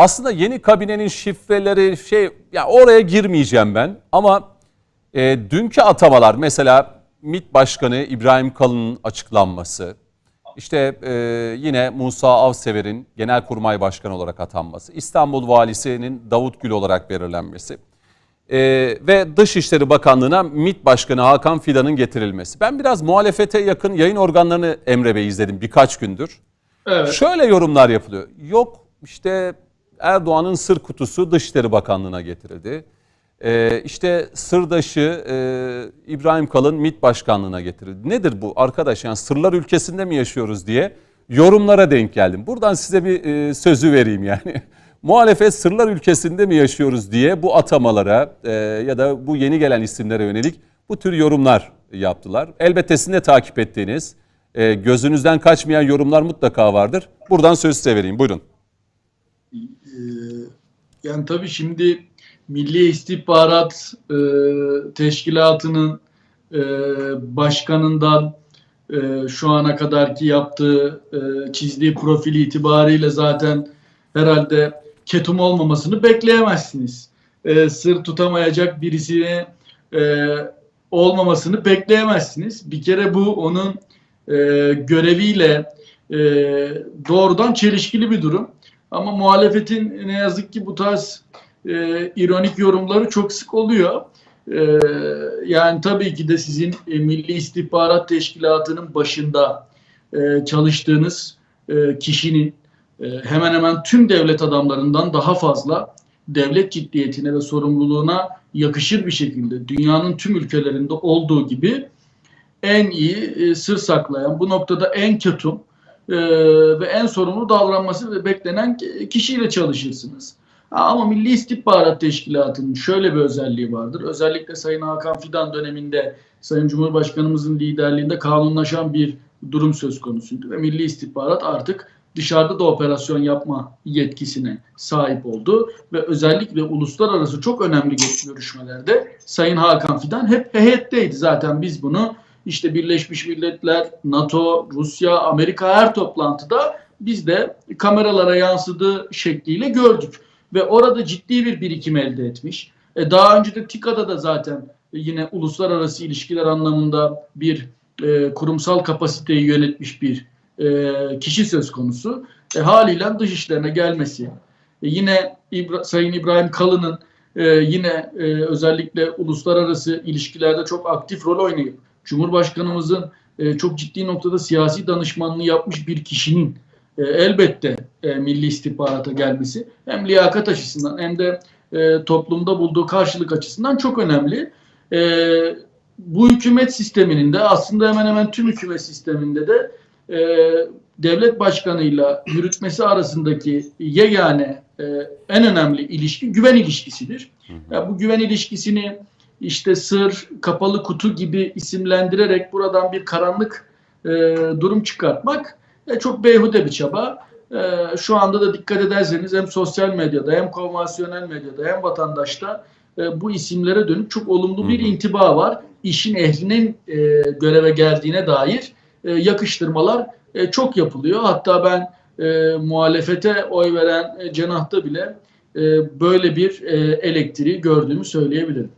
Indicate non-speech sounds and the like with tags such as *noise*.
Aslında yeni kabinenin şifreleri şey ya oraya girmeyeceğim ben ama e, dünkü atamalar mesela MİT Başkanı İbrahim Kalın'ın açıklanması, işte e, yine Musa Avsever'in Genelkurmay Başkanı olarak atanması, İstanbul Valisi'nin Davut Gül olarak belirlenmesi e, ve Dışişleri Bakanlığı'na MİT Başkanı Hakan Fidan'ın getirilmesi. Ben biraz muhalefete yakın yayın organlarını Emre Bey izledim birkaç gündür. Evet. Şöyle yorumlar yapılıyor. Yok işte Erdoğan'ın sır kutusu Dışişleri Bakanlığı'na getirildi. Ee, işte sırdaşı e, İbrahim Kalın MİT Başkanlığı'na getirildi. Nedir bu arkadaş yani sırlar ülkesinde mi yaşıyoruz diye yorumlara denk geldim. Buradan size bir e, sözü vereyim yani. *laughs* Muhalefet sırlar ülkesinde mi yaşıyoruz diye bu atamalara e, ya da bu yeni gelen isimlere yönelik bu tür yorumlar yaptılar. Elbette sizin de takip ettiğiniz e, gözünüzden kaçmayan yorumlar mutlaka vardır. Buradan söz size vereyim. Buyurun. Ee, yani tabii şimdi Milli İstihbarat e, Teşkilatı'nın e, başkanından e, şu ana kadarki yaptığı, e, çizdiği profili itibariyle zaten herhalde ketum olmamasını bekleyemezsiniz. E, sır tutamayacak birisine e, olmamasını bekleyemezsiniz. Bir kere bu onun e, göreviyle e, doğrudan çelişkili bir durum. Ama muhalefetin ne yazık ki bu tarz e, ironik yorumları çok sık oluyor. E, yani tabii ki de sizin e, Milli İstihbarat Teşkilatı'nın başında e, çalıştığınız e, kişinin e, hemen hemen tüm devlet adamlarından daha fazla devlet ciddiyetine ve sorumluluğuna yakışır bir şekilde dünyanın tüm ülkelerinde olduğu gibi en iyi e, sır saklayan, bu noktada en ketum e, ve en sorumlu davranması beklenen ki- kişiyle çalışırsınız. Ama Milli İstihbarat Teşkilatı'nın şöyle bir özelliği vardır. Özellikle Sayın Hakan Fidan döneminde Sayın Cumhurbaşkanımızın liderliğinde kanunlaşan bir durum söz konusuydu ve Milli İstihbarat artık dışarıda da operasyon yapma yetkisine sahip oldu ve özellikle uluslararası çok önemli görüşmelerde Sayın Hakan Fidan hep heyetteydi. Zaten biz bunu işte Birleşmiş Milletler, NATO, Rusya, Amerika her toplantıda biz de kameralara yansıdığı şekliyle gördük. Ve orada ciddi bir birikim elde etmiş. E, daha önce de TİKA'da da zaten yine uluslararası ilişkiler anlamında bir e, kurumsal kapasiteyi yönetmiş bir e, kişi söz konusu. E, haliyle dış işlerine gelmesi. E, yine İbra- Sayın İbrahim Kalın'ın e, yine e, özellikle uluslararası ilişkilerde çok aktif rol oynayıp Cumhurbaşkanımızın e, çok ciddi noktada siyasi danışmanlığı yapmış bir kişinin e, elbette e, milli istihbarata gelmesi hem liyakat açısından hem de e, toplumda bulduğu karşılık açısından çok önemli. E, bu hükümet sisteminin de aslında hemen hemen tüm hükümet sisteminde de e, devlet başkanıyla yürütmesi arasındaki yegane e, en önemli ilişki güven ilişkisidir. Ya bu güven ilişkisini işte sır, kapalı kutu gibi isimlendirerek buradan bir karanlık e, durum çıkartmak e, çok beyhude bir çaba. E, şu anda da dikkat ederseniz hem sosyal medyada hem konvansiyonel medyada hem vatandaşta e, bu isimlere dönük çok olumlu bir intiba var. İşin ehlinin e, göreve geldiğine dair e, yakıştırmalar e, çok yapılıyor. Hatta ben e, muhalefete oy veren e, cenahta bile e, böyle bir e, elektriği gördüğümü söyleyebilirim.